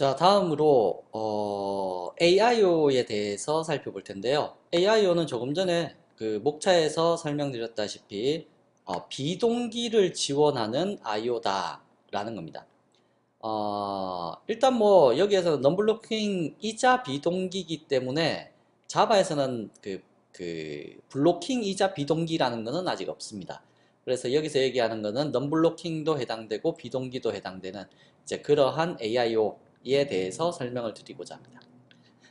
자, 다음으로 어, AIO에 대해서 살펴볼 텐데요. AIO는 조금 전에 그 목차에서 설명드렸다시피 어, 비동기를 지원하는 IO다 라는 겁니다. 어, 일단 뭐 여기에서는 넘블로킹이자 비동기이기 때문에 자바에서는 그, 그 블로킹이자 비동기라는 것은 아직 없습니다. 그래서 여기서 얘기하는 것은 넘블로킹도 해당되고 비동기도 해당되는 이제 그러한 AIO 에 대해서 설명을 드리고자 합니다.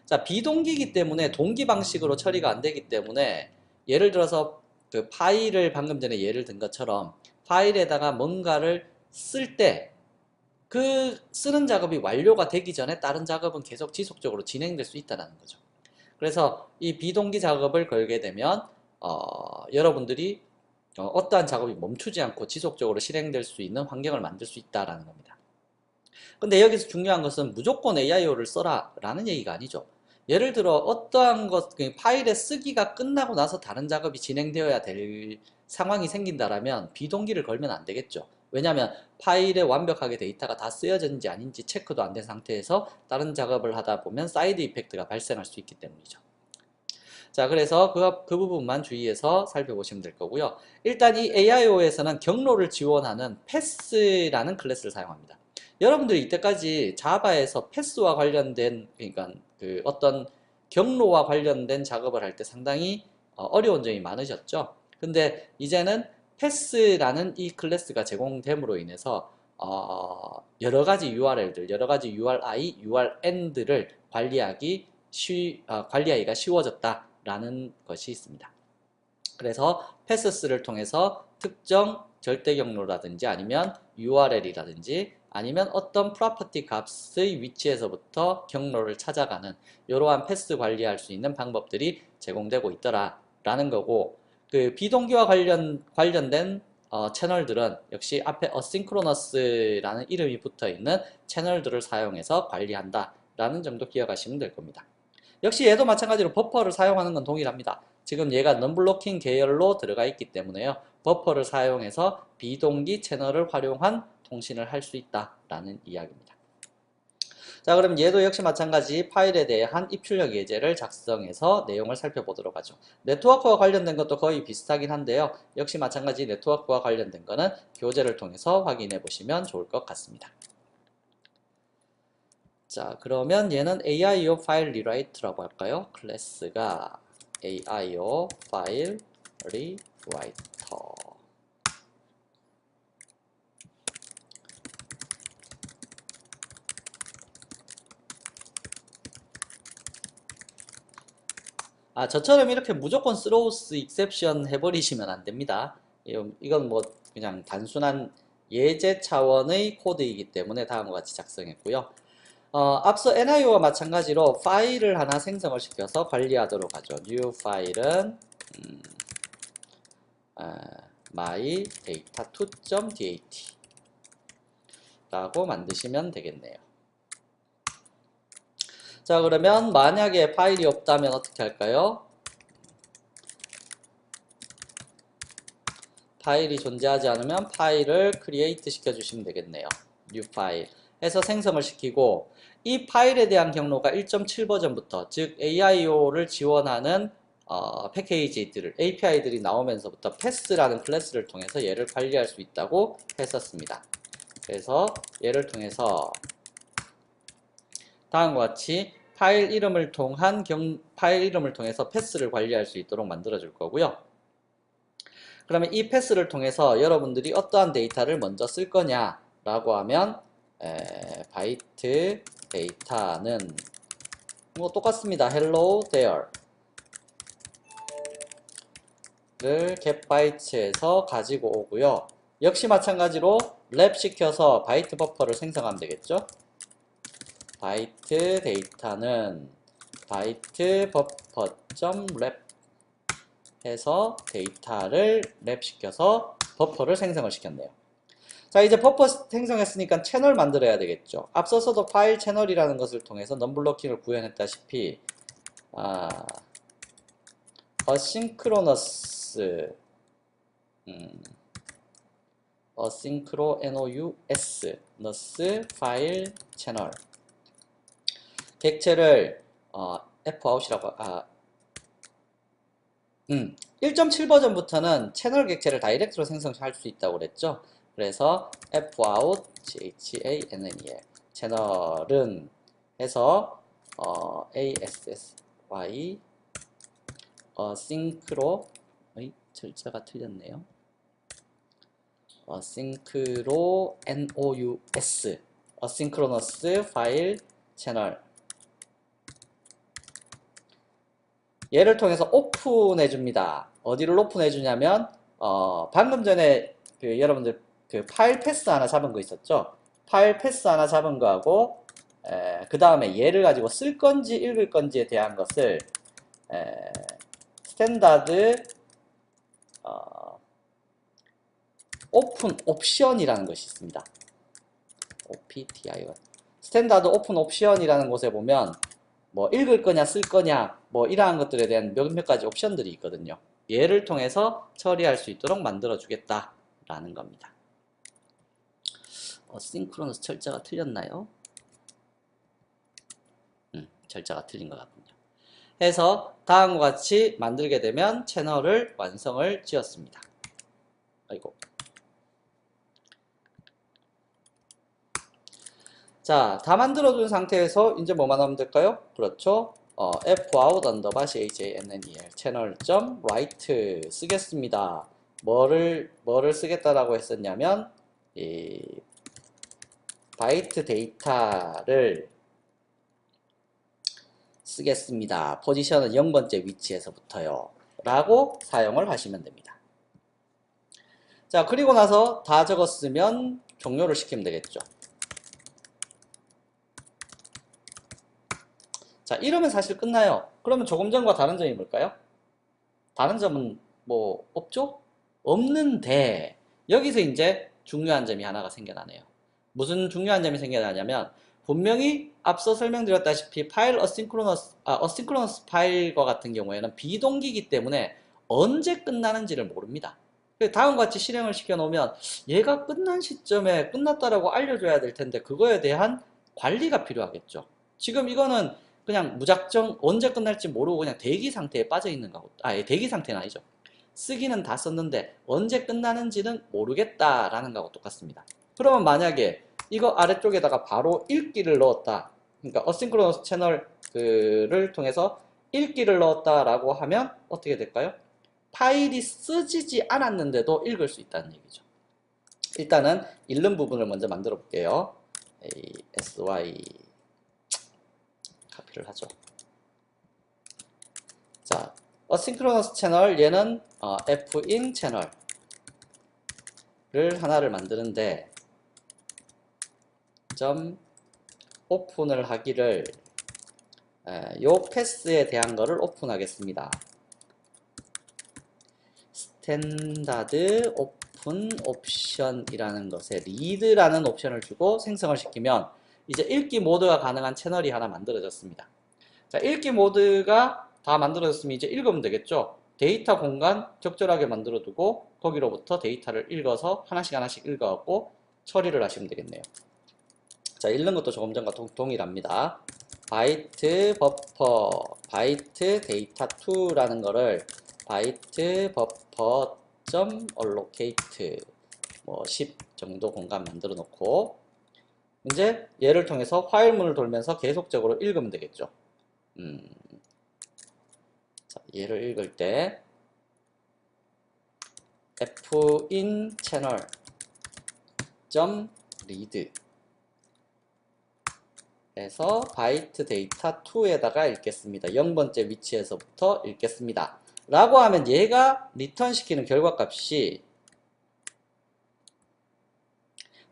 자, 비동기이기 때문에 동기 방식으로 처리가 안 되기 때문에 예를 들어서 그 파일을 방금 전에 예를 든 것처럼 파일에다가 뭔가를 쓸 때 그 쓰는 작업이 완료가 되기 전에 다른 작업은 계속 지속적으로 진행될 수 있다는 거죠. 그래서 이 비동기 작업을 걸게 되면 어, 여러분들이 어, 떠한 작업이 멈추지 않고 지속적으로 실행될 수 있는 환경을 만들 수 있다는 겁니다. 근데 여기서 중요한 것은 무조건 AIO를 써라 라는 얘기가 아니죠. 예를 들어 어떠한 것, 그 파일의 쓰기가 끝나고 나서 다른 작업이 진행되어야 될 상황이 생긴다라면 비동기를 걸면 안 되겠죠. 왜냐하면 파일에 완벽하게 데이터가 다 쓰여졌는지 아닌지 체크도 안 된 상태에서 다른 작업을 하다 보면 사이드 이펙트가 발생할 수 있기 때문이죠. 자, 그래서 그, 그 부분만 주의해서 살펴보시면 될 거고요. 일단 이 AIO에서는 경로를 지원하는 패스라는 클래스를 사용합니다. 여러분들이 이때까지 자바에서 패스와 관련된 그러니까 그 어떤 경로와 관련된 작업을 할 때 상당히 어, 어려운 점이 많으셨죠. 근데 이제는 패스라는 이 클래스가 제공됨으로 인해서 어 여러 가지 URL들, 여러 가지 URI, URN들을 관리하기 쉬, 어 관리하기가 쉬워졌다라는 것이 있습니다. 그래서 패스스를 통해서 특정 절대 경로라든지 아니면 URL이라든지 아니면 어떤 프로퍼티 값의 위치에서부터 경로를 찾아가는 이러한 패스 관리할 수 있는 방법들이 제공되고 있더라 라는 거고 그 비동기와 관련, 관련된 어, 채널들은 역시 앞에 어싱크로너스라는 이름이 붙어 있는 채널들을 사용해서 관리한다 라는 점도 기억하시면 될 겁니다. 역시 얘도 마찬가지로 버퍼를 사용하는 건 동일합니다. 지금 얘가 넘블로킹 계열로 들어가 있기 때문에요. 버퍼를 사용해서 비동기 채널을 활용한 통신을 할 수 있다라는 이야기입니다. 자 그럼 얘도 역시 마찬가지 파일에 대한 입출력 예제를 작성해서 내용을 살펴보도록 하죠. 네트워크와 관련된 것도 거의 비슷하긴 한데요. 역시 마찬가지 네트워크와 관련된 거는 교재를 통해서 확인해 보시면 좋을 것 같습니다. 자 그러면 얘는 AIO 파일 리라이트라고 할까요? 클래스가 AIO 파일 리라이터 아, 저처럼 이렇게 무조건 스로우스 익셉션 해버리시면 안 됩니다. 이건 뭐 그냥 단순한 예제 차원의 코드이기 때문에 다음과 같이 작성했고요. 어, 앞서 NIO와 마찬가지로 파일을 하나 생성을 시켜서 관리하도록 하죠. new 파일은 음, 아, my data2.dat 라고 만드시면 되겠네요. 자 그러면 만약에 파일이 없다면 어떻게 할까요? 파일이 존재하지 않으면 파일을 크리에이트 시켜주시면 되겠네요. new 파일 해서 생성을 시키고 이 파일에 대한 경로가 1.7 버전부터 즉 AIO를 지원하는 어, 패키지들, API들이 나오면서부터 패스라는 클래스를 통해서 얘를 관리할 수 있다고 했었습니다. 그래서 얘를 통해서 다음과 같이 파일 이름을 통한 경, 파일 이름을 통해서 패스를 관리할 수 있도록 만들어 줄 거고요. 그러면 이 패스를 통해서 여러분들이 어떠한 데이터를 먼저 쓸 거냐 라고 하면 에, 바이트 데이터는 뭐 똑같습니다. hello there 를 getbytes에서 가지고 오고요. 역시 마찬가지로 랩 시켜서 바이트 버퍼를 생성하면 되겠죠. 바이트 데이터는 바이트 버퍼.랩 해서 데이터를 랩 시켜서 버퍼를 생성을 시켰네요. 자 이제 버퍼 생성했으니까 채널 만들어야 되겠죠. 앞서서도 파일 채널이라는 것을 통해서 넘블로킹을 구현했다시피 아, 어싱크로너스 음, 어싱크로 NOUS 너스 파일 채널 객체를 어, fout이라고 아 음, 1.7 버전부터는 채널 객체를 다이렉트로 생성할 수 있다고 그랬죠. 그래서 fout chanel 채널은 해서 어, assy 어, 싱크로 어이, 절자가 틀렸네요. 어, 싱크로 nous 어싱크로너스 파일 채널 얘를 통해서 오픈해 줍니다. 어디를 오픈해 주냐면 어, 방금 전에 그 여러분들 그 파일 패스 하나 잡은 거 있었죠? 파일 패스 하나 잡은 거하고 그 다음에 얘를 가지고 쓸 건지 읽을 건지에 대한 것을 에, 스탠다드 어, 오픈 옵션이라는 것이 있습니다. OPTIO 스탠다드 오픈 옵션이라는 곳에 보면 뭐 읽을 거냐 쓸 거냐 뭐 이러한 것들에 대한 몇몇 가지 옵션들이 있거든요. 얘를 통해서 처리할 수 있도록 만들어 주겠다 라는 겁니다. 어, 싱크로너스 철자가 틀렸나요? 음, 철자가 틀린 것 같군요. 해서 다음과 같이 만들게 되면 채널을 완성을 지었습니다. 아이고. 자, 다 만들어준 상태에서 이제 뭐만 하면 될까요? 그렇죠. 어, fout underbar chanel 채널 점 write 쓰겠습니다. 뭐를 뭐를 쓰겠다라고 했었냐면 이 바이트 데이터를 쓰겠습니다. 포지션은 0번째 위치에서부터요. 라고 사용을 하시면 됩니다. 자, 그리고 나서 다 적었으면 종료를 시키면 되겠죠. 자, 이러면 사실 끝나요. 그러면 조금 전과 다른 점이 뭘까요? 다른 점은 뭐 없죠? 없는데 여기서 이제 중요한 점이 하나가 생겨나네요. 무슨 중요한 점이 생겨나냐면 분명히 앞서 설명드렸다시피 파일 어싱크로너스, 아, 어싱크로너스 파일과 같은 경우에는 비동기이기 때문에 언제 끝나는지를 모릅니다. 다음과 같이 실행을 시켜 놓으면 얘가 끝난 시점에 끝났다라고 알려줘야 될 텐데 그거에 대한 관리가 필요하겠죠. 지금 이거는 그냥 무작정 언제 끝날지 모르고 그냥 대기 상태에 빠져 있는 거고 아 예, 대기 상태는 아니죠 쓰기는 다 썼는데 언제 끝나는지는 모르겠다라는 거하고 똑같습니다 그러면 만약에 이거 아래쪽에다가 바로 읽기를 넣었다 그러니까 어싱크로너스 채널을 통해서 읽기를 넣었다라고 하면 어떻게 될까요? 파일이 쓰지지 않았는데도 읽을 수 있다는 얘기죠 일단은 읽는 부분을 먼저 만들어 볼게요 sy 카피를 하죠. 자, 어싱크로너스 채널 얘는 어, fin 채널을 하나를 만드는데 점 오픈을 하기를 에, 요 패스에 대한 거를 오픈하겠습니다. 스탠다드 오픈 옵션이라는 것에 리드라는 옵션을 주고 생성을 시키면 이제 읽기 모드가 가능한 채널이 하나 만들어졌습니다. 자, 읽기 모드가 다 만들어졌으면 이제 읽으면 되겠죠. 데이터 공간 적절하게 만들어 두고 거기로부터 데이터를 읽어서 하나씩 하나씩 읽어갖고 처리를 하시면 되겠네요. 자, 읽는 것도 조금 전과 동, 동일합니다. 바이트 버퍼, 바이트 데이터 2라는 거를 바이트 버퍼 점 allocate 뭐10 정도 공간 만들어 놓고 이제 얘를 통해서 파일문을 돌면서 계속적으로 읽으면 되겠죠. 음. 자, 얘를 읽을 때 fin 채널 점 read 해서 바이트 데이터 2에다가 읽겠습니다. 0번째 위치에서부터 읽겠습니다. 라고 하면 얘가 리턴 시키는 결과값이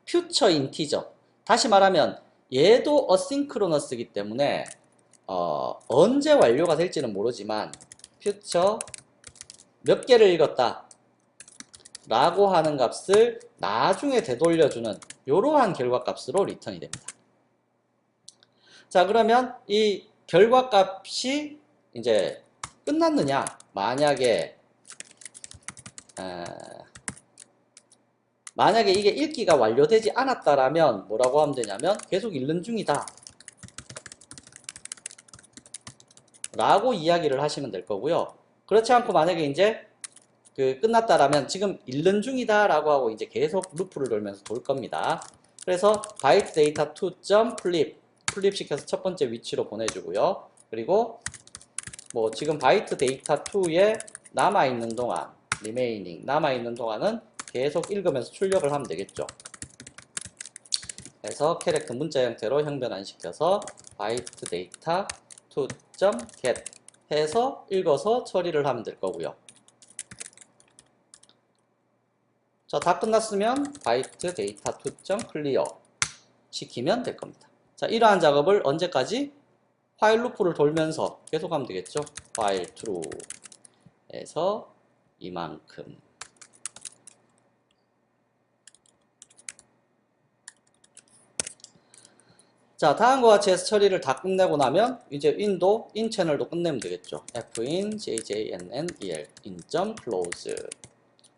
퓨처 인티저 다시 말하면 얘도 어싱크로너스이기 때문에 어, 언제 완료가 될지는 모르지만 퓨처 몇 개를 읽었다 라고 하는 값을 나중에 되돌려주는 이러한 결과값으로 리턴이 됩니다. 자 그러면 이 결과값이 이제 끝났느냐 만약에 에, 만약에 이게 읽기가 완료되지 않았다라면 뭐라고 하면 되냐면 계속 읽는 중이다 라고 이야기를 하시면 될 거고요. 그렇지 않고 만약에 이제 그 끝났다라면 지금 읽는 중이다 라고 하고 이제 계속 루프를 돌면서 돌 겁니다. 그래서 바이트 데이터 2점 플립 플립 시켜서 첫 번째 위치로 보내주고요. 그리고 뭐 지금 바이트 데이터 2에 남아있는 동안 remaining 남아있는 동안은 계속 읽으면서 출력을 하면 되겠죠. 그래서 캐릭터 문자 형태로 형변환시켜서 바이트 데이터 2.get 해서 읽어서 처리를 하면 될 거고요. 자, 다 끝났으면 바이트 데이터 2.clear 시키면 될 겁니다. 자, 이러한 작업을 언제까지? while 루프를 돌면서 계속하면 되겠죠. while true 에서 이만큼 자, 다음과 같이 해서 처리를 다 끝내고 나면 이제 in도 in 채널도 끝내면 되겠죠. fin jjnnel in close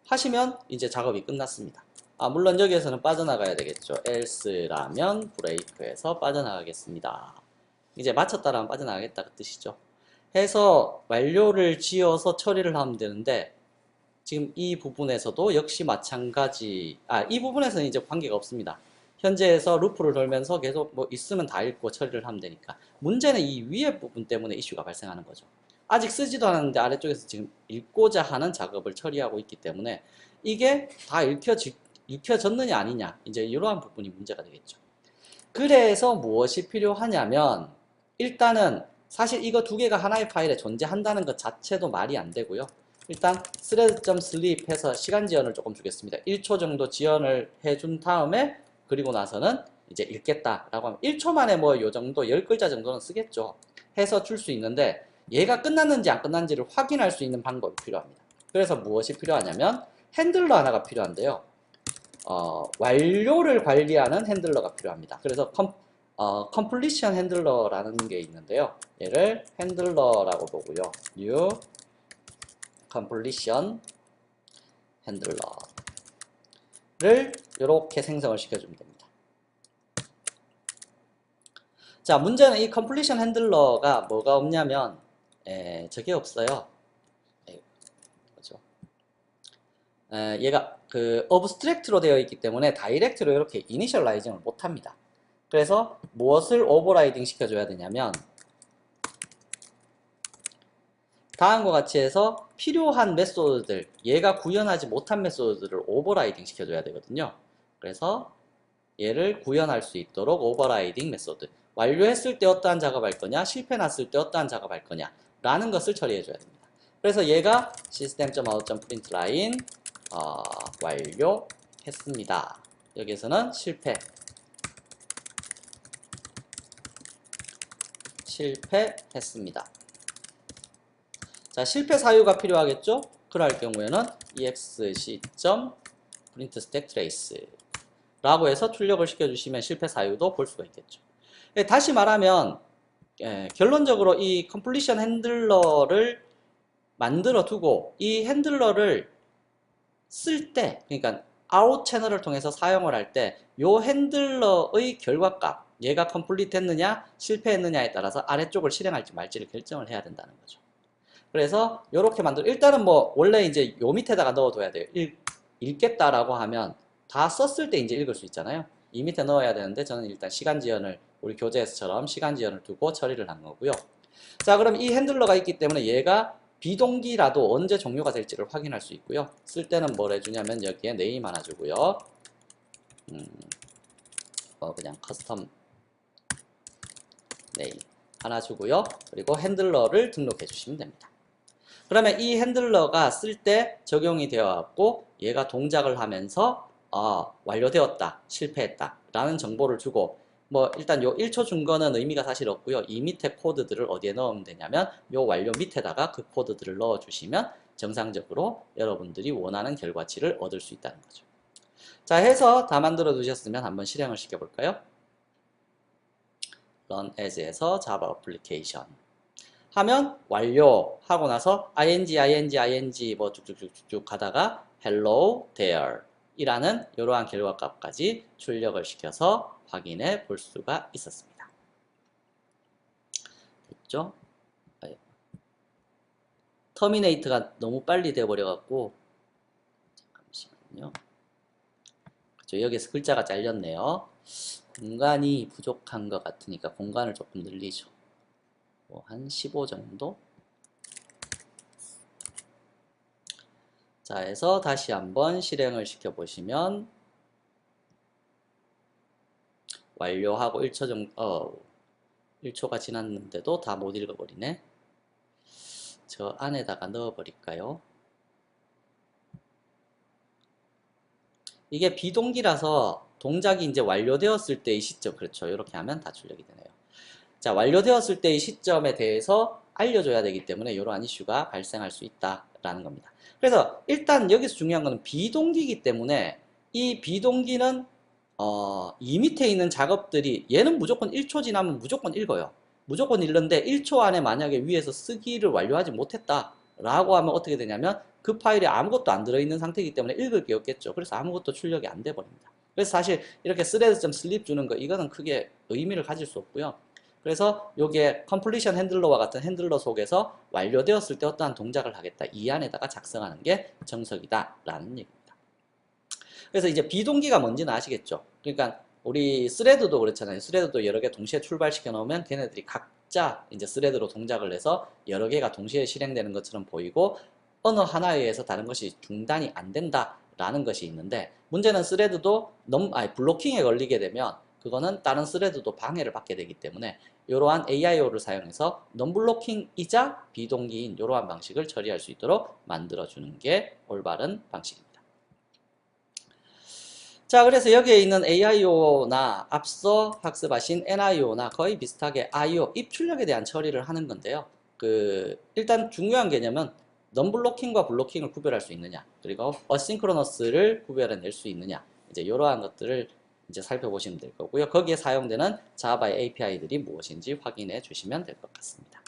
하시면 이제 작업이 끝났습니다. 아, 물론 여기에서는 빠져나가야 되겠죠. else라면 break에서 빠져나가겠습니다. 이제 마쳤다라면 빠져나가겠다 그 뜻이죠. 해서 완료를 지어서 처리를 하면 되는데 지금 이 부분에서도 역시 마찬가지 아, 이 부분에서는 이제 관계가 없습니다. 현재에서 루프를 돌면서 계속 뭐 있으면 다 읽고 처리를 하면 되니까 문제는 이 위에 부분 때문에 이슈가 발생하는 거죠. 아직 쓰지도 않았는데 아래쪽에서 지금 읽고자 하는 작업을 처리하고 있기 때문에 이게 다 읽혀지, 읽혀졌느냐 아니냐 이제 이러한 부분이 문제가 되겠죠. 그래서 무엇이 필요하냐면 일단은 사실 이거 두 개가 하나의 파일에 존재한다는 것 자체도 말이 안 되고요. 일단 thread.sleep 해서 시간 지연을 조금 주겠습니다. 1초 정도 지연을 해준 다음에 그리고 나서는 이제 읽겠다라고 하면 1초 만에 뭐 요 정도 10글자 정도는 쓰겠죠. 해서 줄 수 있는데 얘가 끝났는지 안 끝났는지를 확인할 수 있는 방법이 필요합니다. 그래서 무엇이 필요하냐면 핸들러 하나가 필요한데요. 어, 완료를 관리하는 핸들러가 필요합니다. 그래서 컴, 어, completion 핸들러라는 게 있는데요. 얘를 핸들러라고 보고요. new completion 핸들러를 이렇게 생성을 시켜주면 됩니다. 자, 문제는 이 completion 핸들러가 뭐가 없냐면 에, 저게 없어요. 에, 뭐죠? 에, 얘가 그 abstract로 되어 있기 때문에 다이렉트로 이렇게 이니셜라이징을 못 합니다. 그래서 무엇을 오버라이딩 시켜줘야 되냐면 다음과 같이 해서 필요한 메소드들 얘가 구현하지 못한 메소드들을 오버라이딩 시켜줘야 되거든요. 그래서 얘를 구현할 수 있도록 오버라이딩 메소드 완료했을 때 어떠한 작업할 거냐 실패 났을 때 어떠한 작업할 거냐 라는 것을 처리해 줘야 됩니다. 그래서 얘가 system.out.println 어, 완료했습니다. 여기에서는 실패 실패했습니다. 자, 실패 사유가 필요하겠죠? 그럴 경우에는 exc.printStackTrace 라고 해서 출력을 시켜주시면 실패 사유도 볼 수가 있겠죠. 예, 다시 말하면 예, 결론적으로 이 컴플리션 핸들러를 만들어 두고 이 핸들러를 쓸 때 그러니까 아웃 채널을 통해서 사용을 할 때 이 핸들러의 결과값 얘가 컴플리트 했느냐 실패했느냐에 따라서 아래쪽을 실행할지 말지를 결정을 해야 된다는 거죠. 그래서 이렇게 만들 일단은 뭐 원래 이제 요 밑에다가 넣어둬야 돼요. 읽, 읽겠다라고 하면 다 썼을 때 이제 읽을 수 있잖아요. 이 밑에 넣어야 되는데 저는 일단 시간 지연을 우리 교재에서처럼 시간 지연을 두고 처리를 한 거고요. 자 그럼 이 핸들러가 있기 때문에 얘가 비동기라도 언제 종료가 될지를 확인할 수 있고요. 쓸 때는 뭘 해주냐면 여기에 네임 하나 주고요. 음, 뭐 그냥 커스텀 네임 하나 주고요. 그리고 핸들러를 등록해 주시면 됩니다. 그러면 이 핸들러가 쓸 때 적용이 되어 갖고 얘가 동작을 하면서 어, 완료되었다, 실패했다 라는 정보를 주고 뭐 일단 요 1초 준 거는 의미가 사실 없고요. 이 밑에 코드들을 어디에 넣으면 되냐면 요 완료 밑에다가 그 코드들을 넣어 주시면 정상적으로 여러분들이 원하는 결과치를 얻을 수 있다는 거죠. 자 해서 다 만들어 두셨으면 한번 실행을 시켜 볼까요? run as에서 java application 하면 완료 하고 나서 ing ing ing 뭐 쭉쭉쭉쭉 가다가 hello there 이라는 이러한 결과값까지 출력을 시켜서 확인해 볼 수가 있었습니다. 됐죠? 터미네이트가 너무 빨리 돼버려갖고 잠시만요. 그쵸, 여기서 글자가 잘렸네요. 공간이 부족한 것 같으니까 공간을 조금 늘리죠. 뭐 한 15 정도? 자, 해서 다시 한번 실행을 시켜보시면 완료하고 1초 정도, 어, 1초가 지났는데도 다 못 읽어버리네. 저 안에다가 넣어버릴까요? 이게 비동기라서 동작이 이제 완료되었을 때의 시점, 그렇죠. 이렇게 하면 다 출력이 되네요. 자, 완료되었을 때의 시점에 대해서 알려줘야 되기 때문에 이러한 이슈가 발생할 수 있다라는 겁니다. 그래서 일단 여기서 중요한 거는 비동기이기 때문에 이 비동기는 어, 이 밑에 있는 작업들이 얘는 무조건 1초 지나면 무조건 읽어요. 무조건 읽는데 1초 안에 만약에 위에서 쓰기를 완료하지 못했다 라고 하면 어떻게 되냐면 그 파일에 아무것도 안 들어있는 상태이기 때문에 읽을 게 없겠죠. 그래서 아무것도 출력이 안 돼 버립니다. 그래서 사실 이렇게 thread.sleep 주는 거 이거는 크게 의미를 가질 수 없고요. 그래서 요게 completion 핸들러와 같은 핸들러 속에서 완료되었을 때 어떠한 동작을 하겠다. 이 안에다가 작성하는 게 정석이다 라는 얘기입니다. 그래서 이제 비동기가 뭔지는 아시겠죠? 그러니까 우리 스레드도 그렇잖아요. 스레드도 여러 개 동시에 출발시켜 놓으면 걔네들이 각자 이제 스레드로 동작을 해서 여러 개가 동시에 실행되는 것처럼 보이고 어느 하나에 의해서 다른 것이 중단이 안 된다라는 것이 있는데 문제는 스레드도 넘 아니 블로킹에 걸리게 되면 그거는 다른 스레드도 방해를 받게 되기 때문에 이러한 AIO를 사용해서 넘블로킹이자 비동기인 이러한 방식을 처리할 수 있도록 만들어주는 게 올바른 방식입니다. 자, 그래서 여기에 있는 AIO나 앞서 학습하신 NIO나 거의 비슷하게 IO, 입출력에 대한 처리를 하는 건데요. 그, 일단 중요한 개념은 넘블로킹과 블로킹을 구별할 수 있느냐, 그리고 어싱크로너스를 구별해낼 수 있느냐, 이제 이러한 것들을 이제 살펴보시면 될 거고요. 거기에 사용되는 자바의 API들이 무엇인지 확인해 주시면 될 것 같습니다.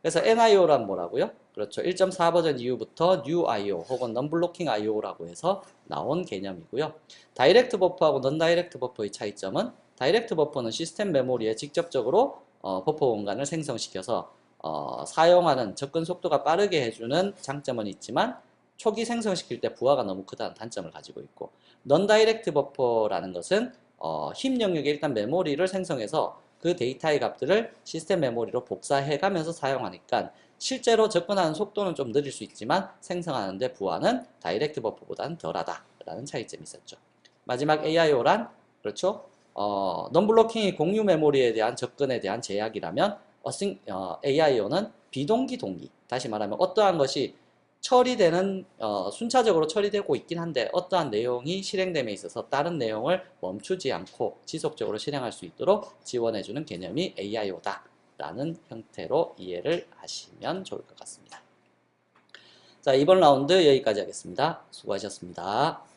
그래서 NIO란 뭐라고요? 그렇죠. 1.4 버전 이후부터 New IO 혹은 Non-Blocking IO라고 해서 나온 개념이고요. 다이렉트 버퍼하고 넌 다이렉트 버퍼의 차이점은 다이렉트 버퍼는 시스템 메모리에 직접적으로 어, 버퍼 공간을 생성시켜서 어, 사용하는 접근 속도가 빠르게 해주는 장점은 있지만 초기 생성시킬 때 부하가 너무 크다는 단점을 가지고 있고 넌 다이렉트 버퍼라는 것은 어, 힘 영역에 일단 메모리를 생성해서 그 데이터의 값들을 시스템 메모리로 복사해 가면서 사용하니까 실제로 접근하는 속도는 좀 느릴 수 있지만 생성하는데 부하는 다이렉트 버퍼보다는 덜하다라는 차이점이 있었죠. 마지막 AIO란 그렇죠? 어, non-블로킹이 공유 메모리에 대한 접근에 대한 제약이라면 어싱, 어, AIO는 비동기 동기 다시 말하면 어떠한 것이 처리되는 어, 순차적으로 처리되고 있긴 한데 어떠한 내용이 실행됨에 있어서 다른 내용을 멈추지 않고 지속적으로 실행할 수 있도록 지원해주는 개념이 AIO다 라는 형태로 이해를 하시면 좋을 것 같습니다. 자 이번 라운드 여기까지 하겠습니다. 수고하셨습니다.